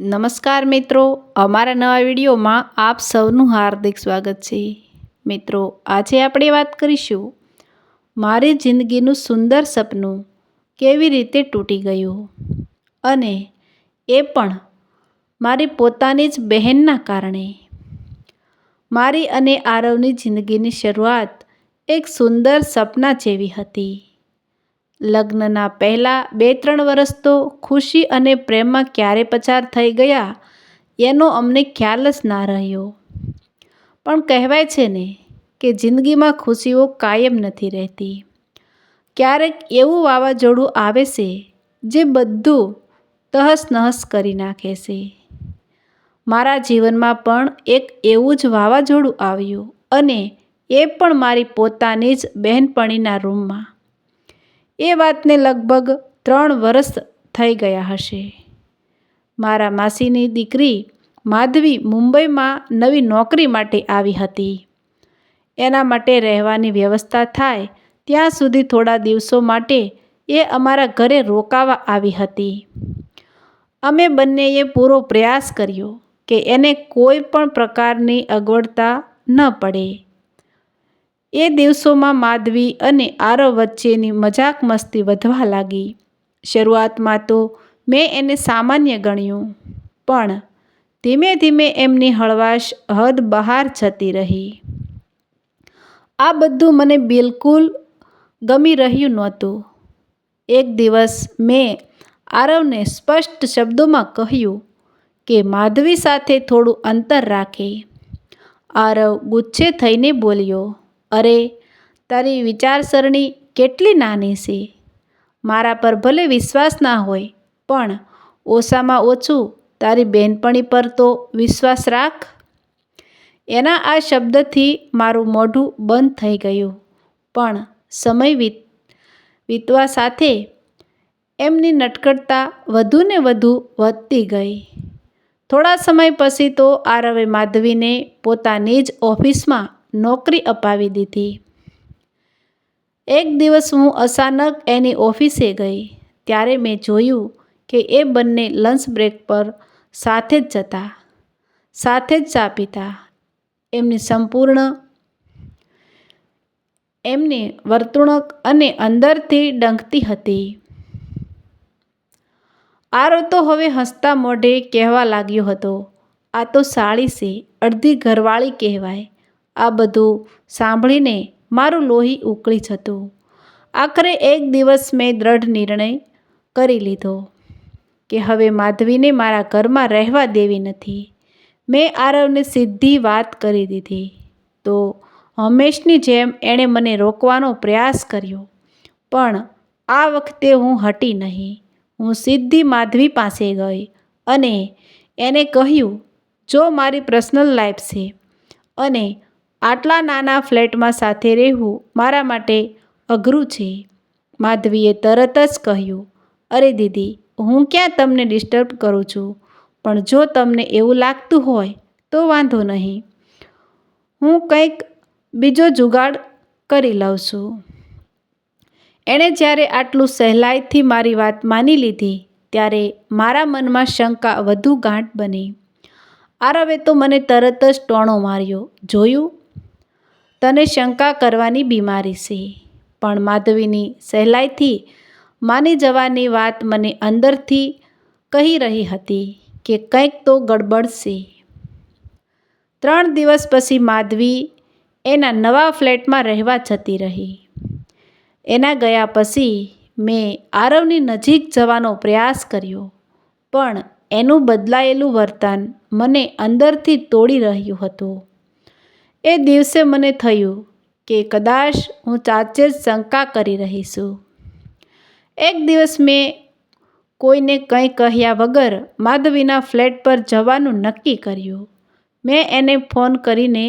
નમસ્કાર મિત્રો, અમારા નવા વિડીયોમાં આપ સૌનું હાર્દિક સ્વાગત છે. મિત્રો, આજે આપણે વાત કરીશું, મારી જિંદગીનું સુંદર સપનું કેવી રીતે તૂટી ગયું? અને એ પણ મારી પોતાની જ બહેનના કારણે. મારી અને આરવની જિંદગીની શરૂઆત એક સુંદર સપના જેવી હતી. લગ્નના પહેલાં બે ત્રણ વર્ષ તો ખુશી અને પ્રેમમાં ક્યારે પસાર થઈ ગયા, એનો અમને ખ્યાલ જ ના રહ્યો. પણ કહેવાય છે ને કે જિંદગીમાં ખુશીઓ કાયમ નથી રહેતી. ક્યારેક એવું વાવાઝોડું આવે છે જે બધું તહસ નહસ કરી નાખે છે. મારા જીવનમાં પણ એક એવું જ વાવાઝોડું આવ્યું અને એ પણ મારી પોતાની જ બહેનપણીના રૂમમાં. એ વાતને લગભગ ત્રણ વર્ષ થઈ ગયા હશે. મારા માસીની દીકરી માધવી મુંબઈમાં નવી નોકરી માટે આવી હતી. એના માટે રહેવાની વ્યવસ્થા થાય ત્યાં સુધી થોડા દિવસો માટે એ અમારા ઘરે રોકાવા આવી હતી. અમે બંનેએ પૂરો પ્રયાસ કર્યો કે એને કોઈ પણ પ્રકારની અગવડતા ન પડે. એ દિવસોમાં માધવી અને આરવ વચ્ચેની મજાક મસ્તી વધવા લાગી. શરૂઆતમાં તો મેં એને સામાન્ય ગણ્યું, પણ ધીમે ધીમે એમની હળવાશ હદ બહાર જતી રહી. આ બધું મને બિલકુલ ગમી રહ્યું નહોતું. એક દિવસ મેં આરવને સ્પષ્ટ શબ્દોમાં કહ્યું કે માધવી સાથે થોડું અંતર રાખે. આરવ ગુચ્છે થઈને બોલ્યો અરે, તારી વિચારસરણી કેટલી નાની છે? મારા પર ભલે વિશ્વાસ ના હોય, પણ ઓછામાં ઓછું તારી બહેનપણી પર તો વિશ્વાસ રાખ. એના આ શબ્દથી મારું મોઢું બંધ થઈ ગયું, પણ સમય વીત, વીતવા સાથે એમની નટકટતા વધુને વધુ વધતી ગઈ. થોડા સમય પછી તો આરવે માધવીને પોતાની જ ઓફિસમાં નોકરી અપાવી દીધી. એક દિવસ હું અચાનક એની ઓફિસે ગઈ. ત્યારે મેં જોયું કે એ બંને લંચ બ્રેક પર સાથે જ જતા, સાથે જ ચા પીતા. એમની સંપૂર્ણ, એમની વર્તણૂક અને અંદરથી ડંખતી હતી. આરો તો હવે હસતા મોઢે કહેવા લાગ્યો હતો. આ તો સાળી છે, અડધી ઘરવાળી કહેવાય. આ બધું સાંભળીને મારું લોહી ઉકળી જતું. આખરે એક દિવસ મેં દ્રઢ નિર્ણય કરી લીધો કે હવે માધવીને મારા ઘરમાં રહેવા દેવી નથી. મેં આરવને સીધી વાત કરી દીધી. તો હંમેશની જેમ એણે મને રોકવાનો પ્રયાસ કર્યો. પણ આ વખતે હું હટી નહીં. હું સીધી માધવી પાસે ગઈ અને એને કહ્યું, જો મારી પર્સનલ લાઈફ છે અને આટલા નાના ફ્લેટમાં સાથે રહેવું મારા માટે અઘરું છે. માધવીએ તરત જ કહ્યું, અરે દીદી, હું ક્યાં તમને ડિસ્ટર્બ કરું છું? પણ જો તમને એવું લાગતું હોય તો વાંધો નહીં. હું કંઈક બીજો જુગાડ કરી લઉં છું. એણે જ્યારે આટલું સહેલાઈથી મારી વાત માની લીધી, ત્યારે મારા મનમાં શંકા વધુ ગાંઠ બની. આરવે તો મને તરત જ ટોણો માર્યો, જોયું? તને શંકા કરવાની બીમારી છે. પણ માધવીની સહેલાઈથી માની જવાની વાત મને અંદરથી કહી રહી હતી કે કંઈક તો ગડબડ છે ત્રણ દિવસ પછી માધવી એના નવા ફ્લેટમાં રહેવા જતી રહી. એના ગયા પછી મેં આરવની નજીક જવાનો પ્રયાસ કર્યો, પણ એનું બદલાયેલું વર્તન મને અંદરથી તોડી રહ્યું હતું. એ દિવસે મને થયું કે કદાચ હું સાચે જ શંકા કરી રહી છું એક દિવસ મેં કોઈને કંઈ કહ્યા વગર માધવીના ફ્લેટ પર જવાનું નક્કી કર્યું. મેં એને ફોન કરીને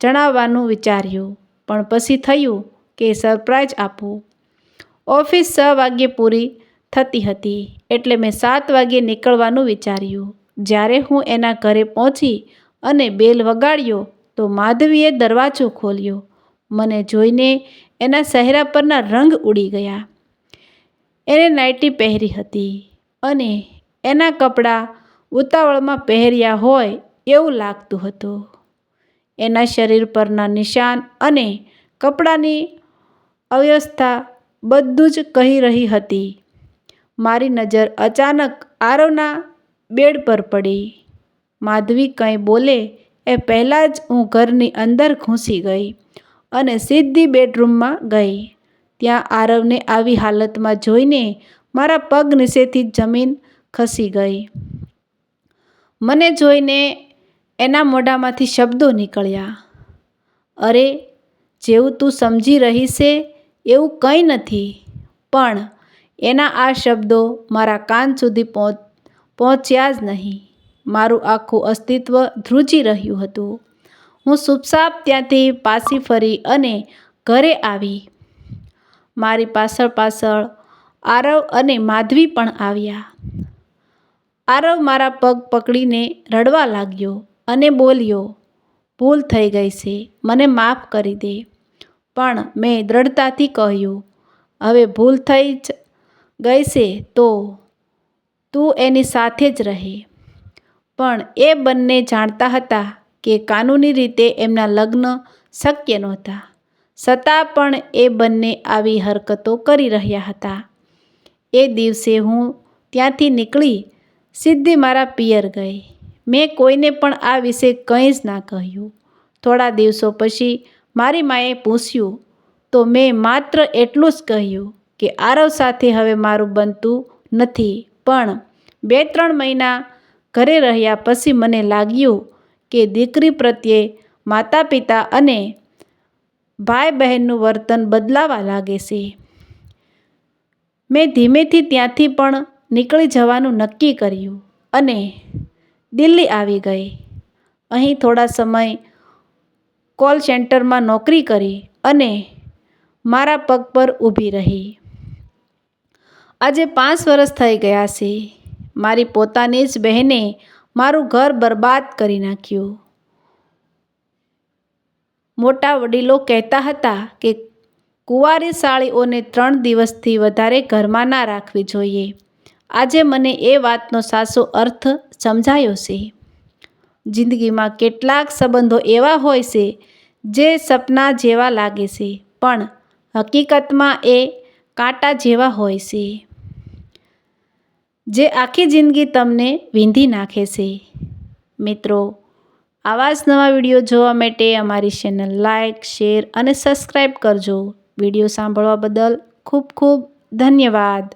જણાવવાનું વિચાર્યું, પણ પછી થયું કે સરપ્રાઈઝ આપું. ઓફિસ છ વાગ્યે પૂરી થતી હતી, એટલે મેં સાત વાગ્યે નીકળવાનું વિચાર્યું. જ્યારે હું એના ઘરે પહોંચી અને બેલ વગાડ્યો તો માધવીએ દરવાજો ખોલ્યો. મને જોઈને એના ચહેરા પરના રંગ ઉડી ગયા. એણે નાઇટી પહેરી હતી અને એના કપડાં ઉતાવળમાં પહેર્યા હોય એવું લાગતું હતું. એના શરીર પરના નિશાન અને કપડાની અવ્યવસ્થા બધું જ કહી રહી હતી. મારી નજર અચાનક આરવના બેડ પર પડી. માધવી કંઈ બોલે એ પહેલાં જ હું ઘરની અંદર ઘૂસી ગઈ અને સીધી બેડરૂમમાં ગઈ. ત્યાં આરવને આવી હાલતમાં જોઈને મારા પગ નીચેથી જમીન ખસી ગઈ. મને જોઈને એના મોઢામાંથી શબ્દો નીકળ્યા. અરે, જેવું તું સમજી રહી છે, એવું કંઈ નથી. પણ એના આ શબ્દો મારા કાન સુધી પહોંચ પહોંચ્યા જ નહીં. મારું આખું અસ્તિત્વ ધ્રુજી રહ્યું હતું. હું સુપસાપ ત્યાંથી પાછી ફરી અને ઘરે આવી. મારી પાછળ પાછળ આરવ અને માધવી પણ આવ્યા. આરવ મારા પગ પકડીને રડવા લાગ્યો અને બોલ્યો, ભૂલ થઈ ગઈ છે, મને માફ કરી દે. પણ મેં દ્રઢતાથી કહ્યું, હવે ભૂલ થઈ ગઈ છે તો તું એની સાથે જ રહે. પણ એ બંને જાણતા હતા કે કાનૂની રીતે એમના લગ્ન શક્ય નહોતા. છતાં પણ એ બંને આવી હરકતો કરી રહ્યા હતા. એ દિવસે હું ત્યાંથી નીકળી સીધી મારા પિયર ગઈ. મેં કોઈને પણ આ વિશે કંઈ જ ના કહ્યું. થોડા દિવસો પછી મારી માએ પૂછ્યું, તો મેં માત્ર એટલું જ કહ્યું કે આરવ સાથે હવે મારું બનતું નથી, પણ બે ત્રણ મહિના ઘરે રહ્યા પછી મને લાગ્યું કે દીકરી પ્રત્યે માતા પિતા અને ભાઈ બહેનનું વર્તન બદલાવા લાગે છે. મેં ધીમેથી ત્યાંથી પણ નીકળી જવાનું નક્કી કર્યું અને દિલ્હી આવી ગઈ. અહીં થોડા સમય કોલ સેન્ટરમાં નોકરી કરી અને મારા પગ પર ઊભી રહી. આજે પાંચ વર્ષ થઈ ગયા છે. મારી પોતાની જ બહેને મારું ઘર બરબાદ કરી નાખ્યું. મોટા વડીલો કહેતા હતા કે કુંવારી સાળીઓને ત્રણ દિવસથી વધારે ઘરમાં ના રાખવી જોઈએ. આજે મને એ વાતનો સાચો અર્થ સમજાયો છે. જિંદગીમાં કેટલાક સંબંધો એવા હોય છે જે સપના જેવા લાગે છે, પણ હકીકતમાં એ કાંટા જેવા હોય છે. જે આખી જિંદગી તમને વીંધી નાખે છે. મિત્રો, આવા જ નવા વીડિયો જોવા માટે અમારી ચેનલ લાઇક શેર અને સબસ્ક્રાઈબ કરજો. વીડિયો સાંભળવા બદલ ખૂબ ખૂબ ધન્યવાદ.